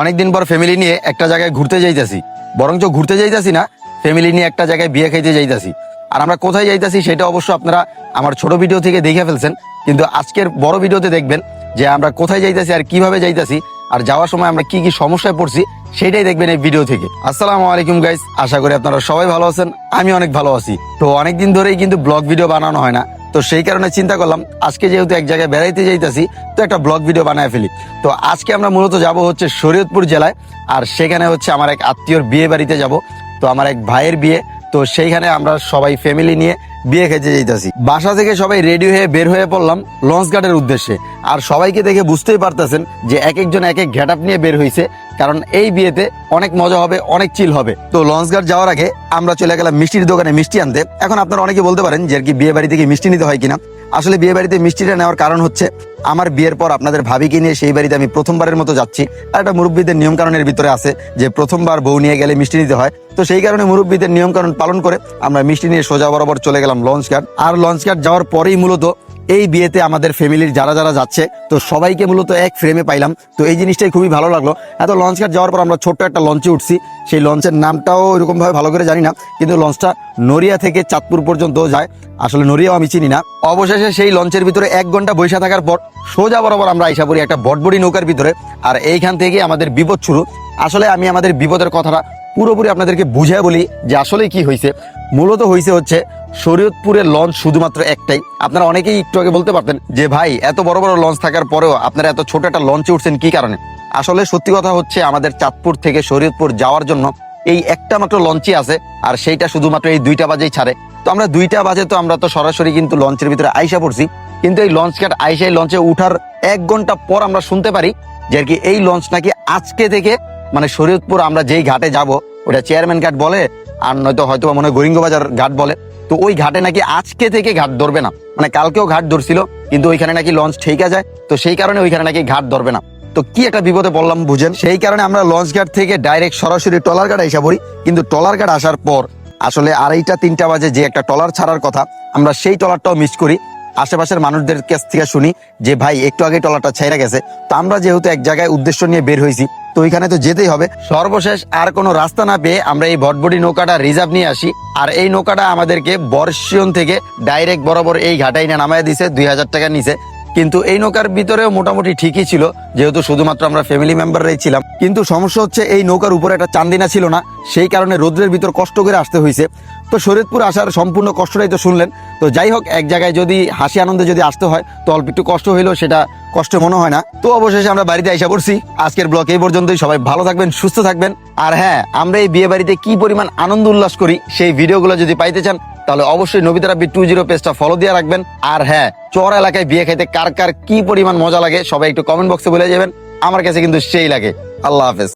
অনেকদিন পর ফ্যামিলি নিয়ে একটা জায়গায় ঘুরতে যাইতাছি। বরঞ্চ ঘুরতে যাইতাছি না ফ্যামিলি নিয়ে একটা জায়গায় বিয়ে খাইতে যাইতাছি। আর আমরা কোথায় যাইতাছি সেটা অবশ্য আপনারা আমার ছোট ভিডিও থেকে দেখে ফেলছেন, কিন্তু আজকের বড় ভিডিওতে দেখবেন যে আমরা কোথায় যাইতাছি আর কীভাবে যাইতাছি আর যাওয়ার সময় আমরা কি কি সমস্যায় পড়ছি, সেটাই দেখবেন এই ভিডিও থেকে। আসসালামু আলাইকুম গাইস আশা করি আপনারা সবাই ভালো আছেন, আমি অনেক ভালো আছি। তো অনেকদিন ধরেই কিন্তু ব্লগ ভিডিও বানানো হয় না। তো সেই কারণে চিন্তা করলাম, আজকে যেহেতু এক জায়গায় বেড়াইতে যাইতেছি, তো একটা ব্লগ ভিডিও বানায় ফেলি। তো আজকে আমরা মূলত যাব হচ্ছে শরীয়তপুর জেলায়, আর সেখানে হচ্ছে আমার এক আত্মীয়র বিয়ে বাড়িতে যাব। তো আমার এক ভাইয়ের বিয়ে তো সেইখানে আমরা সবাই ফ্যামিলি নিয়ে বিয়ে খেতে যেতেছি বাসা থেকে সবাই রেডি হয়ে বের হয়ে পড়লাম লঞ্চ গার্ডের উদ্দেশ্যে। আর সবাইকে দেখে বুঝতেই পারতেছেন যে এক একজন এক এক ঘ্যাটাপ নিয়ে বের হয়েছে কারণ এই বিয়েতে অনেক মজা হবে, অনেক চিল হবে। তো লঞ্চ গার্ড যাওয়ার আগে আমরা চলে গেলাম মিষ্টির দোকানে মিষ্টি আনতে। এখন আপনারা অনেকে বলতে পারেন যে আর কি বিয়ে বাড়ি থেকে মিষ্টি নিতে হয় কিনা। আসলে বিয়ে বাড়িতে মিষ্টিটা নেওয়ার কারণ হচ্ছে আমার বিয়ের পর আপনাদের ভাবিকে নিয়ে সেই বাড়িতে আমি প্রথমবারের মতো যাচ্ছি। আর একটা মুরব্বীদের নিয়ম কানুনের ভিতরে আছে যে প্রথমবার বউ নিয়ে গেলে মিষ্টি নিতে হয়। তো সেই কারণে মুরব্বীদের নিয়ম কানুন পালন করে আমরা মিষ্টি নিয়ে সোজা বরাবর চলে গেলাম লঞ্চ ঘাট আর লঞ্চ ঘাট যাওয়ার পরেই মূলত এই বিয়েতে আমাদের ফ্যামিলির যারা যারা যাচ্ছে, তো সবাইকে মূলত এক ফ্রেমে পাইলাম। তো এই জিনিসটাই খুবই ভালো লাগল। এত লঞ্চ ঘাট যাওয়ার পর আমরা ছোট্ট একটা লঞ্চে উঠছি। সেই লঞ্চের নামটাও এরকম ভাবে ভালো করে জানি না, কিন্তু লঞ্চটা নড়িয়া থেকে চাঁদপুর পর্যন্ত যায়। আসলে নড়িয়াও আমি চিনি না। অবশেষে সেই লঞ্চের ভিতরে এক ঘণ্টা বৈশা থাকার পর সোজা বরাবর আমরা আইসা পড়ি একটা বটবড়ি নৌকার ভিতরে। আর এইখান থেকে আমাদের বিপদ শুরু। আসলে আমি আমাদের বিপদের কথাটা পুরোপুরি আপনাদেরকে বুঝিয়ে বলি যে আসলে কি হয়েছে মূলত হয়েছে হচ্ছে শরীয়তপুরের লঞ্চ শুধুমাত্র একটাই। আপনারা অনেকেই একটু আগে বলতে পারতেন যে, ভাই, এত বড় বড় লঞ্চ থাকার পরেও আপনারা এত ছোট একটা লঞ্চে উঠছেন কি কারণে? আসলে সত্যি কথা হচ্ছে, আমাদের চাঁদপুর থেকে শরীয়তপুর যাওয়ার জন্য এই একটা মাত্র লঞ্চই আছে, আর সেইটা শুধুমাত্র এই দুইটা বাজেই ছাড়ে। তো আমরা দুইটা বাজে তো আমরা তো সরাসরি কিন্তু লঞ্চের ভিতরে আইসা পড়ছি। কিন্তু এই লঞ্চ ঘাট আইসাই লঞ্চে উঠার এক ঘণ্টা পর আমরা শুনতে পারি যে আর কি এই লঞ্চ নাকি আজকে থেকে মানে শরীয়তপুর আমরা যেই ঘাটে যাব, ওটা চেয়ারম্যান ঘাট বলে, আর নয়তো হয়তো মনে হয় গোরিঙ্গবাজার ঘাট বলে। তো ওই ঘাটে নাকি আজকে থেকে ঘাট ধরবে না। মানে কালকেও ঘাট ধরছিল, কিন্তু ওইখানে নাকি লঞ্চ ঠেকা যায় তো সেই কারণে ওইখানে নাকি ঘাট ধরবে না। তো কি একটা বিপদে পড়লাম বুঝেন? সেই কারণে আমরা লঞ্চ ঘাট থেকে ডাইরেক্ট সরাসরি টলার ঘাট এসে পড়ি। কিন্তু টলার ঘাট আসার পর আসলে আড়াইটা, তিনটা বাজে যে একটা টলার ছাড়ার কথা, আমরা সেই টলারটাও মিস করি। আশেপাশের মানুষদের কাছ থেকে শুনি যে, ভাই, একটু আগে টলারটা ছেড়ে গেছে। তো আমরা যেহেতু এক জায়গায় উদ্দেশ্য নিয়ে বের হয়েছি তো ওইখানে তো যেতেই হবে। সর্বশেষ আর কোনো রাস্তা না পেয়ে আমরা এই ভটবটি নৌকাটা রিজার্ভ নিয়ে আসি। আর এই নৌকাটা আমাদেরকে বর্ষিয়ন থেকে ডাইরেক্ট বরাবর এই ঘাটাই না নামায় দিছে, দুই হাজার টাকা নিচে। কিন্তু এই নৌকার ভিতরেও মোটামুটি ঠিকই ছিল, যেহেতু শুধুমাত্র আমরা ফ্যামিলি মেম্বাররাই ছিলাম। কিন্তু সমস্যা হচ্ছে এই নৌকার উপরে একটা চান্দিনা ছিল না, সেই কারণে রোদ্রের ভিতর কষ্ট করে আসতে হয়েছে। তো শরীয়তপুর আসার সম্পূর্ণ কষ্টটাই তো শুনলেন। তো যাই হোক, এক জায়গায় যদি হাসি আনন্দে যদি আসতে হয়, তো অল্প একটু কষ্ট হইলেও সেটা কষ্ট মনে হয় না। তো অবশেষে আমরা বাড়িতে আইসা পড়ছি। আজকের ব্লগ এই পর্যন্তই। সবাই ভালো থাকবেন, সুস্থ থাকবেন। আর হ্যাঁ আমরা এই বিয়ে বাড়িতে কি পরিমাণ আনন্দ উল্লাস করি, সেই ভিডিওগুলো যদি পাইতে চান, তাহলে অবশ্যই নবিতা রাব্বি টু জিরো পেজটা ফলো দিয়ে রাখবেন। আর হ্যাঁ চর এলাকায় বিয়ে খাইতে কার কার কি পরিমাণ মজা লাগে, সবাই একটু কমেন্ট বক্সে বলে যাবেন। আমার কাছে কিন্তু সেই লাগে। আল্লাহ হাফেজ।